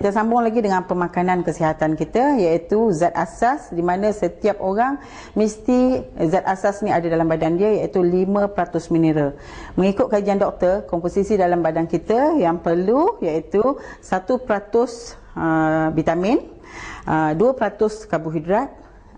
Kita sambung lagi dengan pemakanan kesihatan kita iaitu zat asas di mana setiap orang mesti zat asas ni ada dalam badan dia iaitu 5% mineral. Mengikut kajian doktor, komposisi dalam badan kita yang perlu iaitu 1% uh, vitamin, uh, 2% karbohidrat,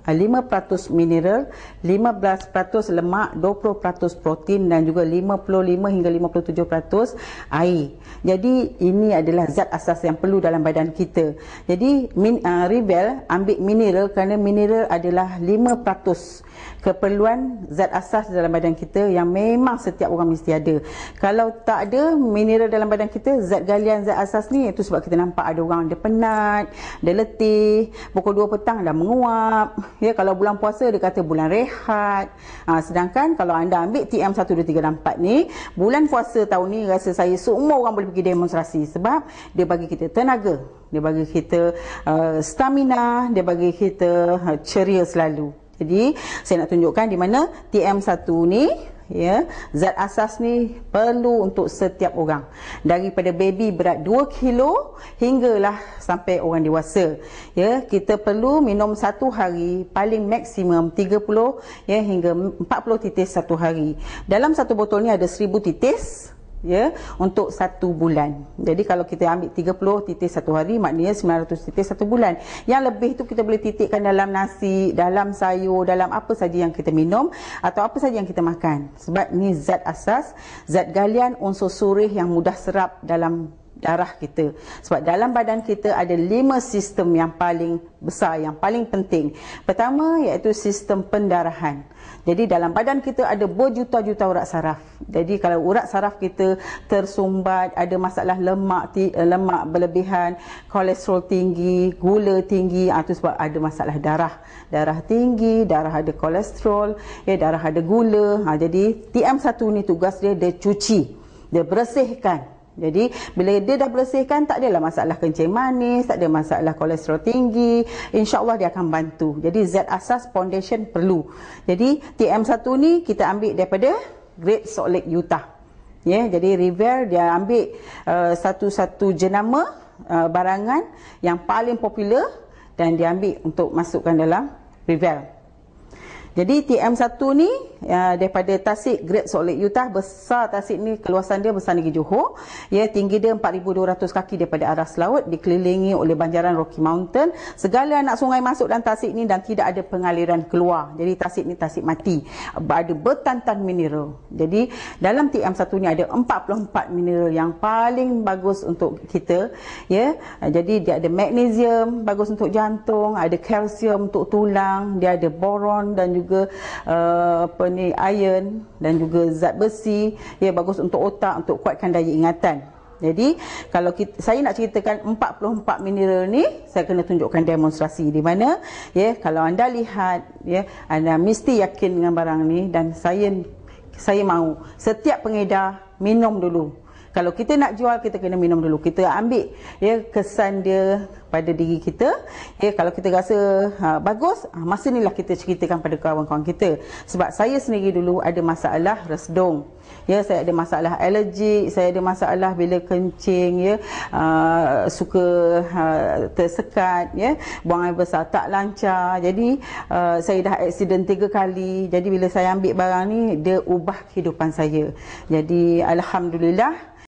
5% mineral, 15% lemak, 20% protein dan juga 55 hingga 57% air. Jadi ini adalah zat asas yang perlu dalam badan kita. Jadi min, uh, Rebel ambil mineral kerana mineral adalah 5% keperluan zat asas dalam badan kita yang memang setiap orang mesti ada. Kalau tak ada mineral dalam badan kita, zat galian zat asas ni itu sebab kita nampak ada orang ada penat, ada letih, pukul 2 petang dah menguap. Ya kalau bulan puasa dia kata bulan rehat. Ha, sedangkan kalau anda ambil TM 1 2 3 dan 4 ni, bulan puasa tahun ni rasa saya semua orang boleh pergi demonstrasi sebab dia bagi kita tenaga, dia bagi kita uh, stamina, dia bagi kita uh, ceria selalu. Jadi saya nak tunjukkan di mana TM1 ni ya zat asas ni perlu untuk setiap orang. Daripada baby berat 2 kilo hinggalah sampai orang dewasa. Ya kita perlu minum satu hari paling maksimum 30 ya hingga 40 titis satu hari. Dalam satu botol ni ada 1000 titis ya untuk satu bulan. Jadi kalau kita ambil 30 titik satu hari maknanya 900 titik satu bulan. Yang lebih tu kita boleh titikkan dalam nasi, dalam sayur, dalam apa saja yang kita minum atau apa saja yang kita makan. Sebab ni zat asas, zat galian unsur surih yang mudah serap dalam darah kita. Sebab dalam badan kita ada lima sistem yang paling besar, yang paling penting. Pertama iaitu sistem pendarahan. Jadi dalam badan kita ada berjuta-juta urat saraf. Jadi kalau urat saraf kita tersumbat, ada masalah lemak eh, lemak berlebihan, kolesterol tinggi, gula tinggi, itu ah, sebab ada masalah darah. Darah tinggi, darah ada kolesterol, ya darah ada gula. Ha, jadi TM1 ni tugas dia dia cuci, dia bersihkan jadi bila dia dah bersihkan tak adalah masalah kencing manis, tak ada masalah kolesterol tinggi, insya-Allah dia akan bantu. Jadi zat asas foundation perlu. Jadi TM1 ni kita ambil daripada Great Salt Lake Utah. Ya, yeah, jadi River dia ambil uh, satu-satu jenama uh, barangan yang paling popular dan dia ambil untuk masukkan dalam River. Jadi TM1 ni ya, daripada Tasik Great Salt Lake Utah besar Tasik ni keluasan dia besar negeri Johor. Ya tinggi dia 4200 kaki daripada arah laut dikelilingi oleh banjaran Rocky Mountain. Segala anak sungai masuk dalam Tasik ni dan tidak ada pengaliran keluar. Jadi Tasik ni Tasik mati. Ada bertantan mineral. Jadi dalam TM1 ni ada 44 mineral yang paling bagus untuk kita. Ya. Jadi dia ada magnesium bagus untuk jantung, ada kalsium untuk tulang, dia ada boron dan juga uh, apa ni iron dan juga zat besi ya bagus untuk otak untuk kuatkan daya ingatan. Jadi kalau kita, saya nak ceritakan 44 mineral ni saya kena tunjukkan demonstrasi di mana ya kalau anda lihat ya anda mesti yakin dengan barang ni dan saya saya mahu setiap pengedar minum dulu kalau kita nak jual kita kena minum dulu. Kita ambil ya kesan dia pada diri kita. Ya kalau kita rasa ha, bagus, ha, masa inilah kita ceritakan pada kawan-kawan kita. Sebab saya sendiri dulu ada masalah resdung. Ya saya ada masalah alergi, saya ada masalah bila kencing ya uh, suka uh, tersekat ya, buang air besar tak lancar. Jadi uh, saya dah accident tiga kali. Jadi bila saya ambil barang ni dia ubah kehidupan saya. Jadi alhamdulillah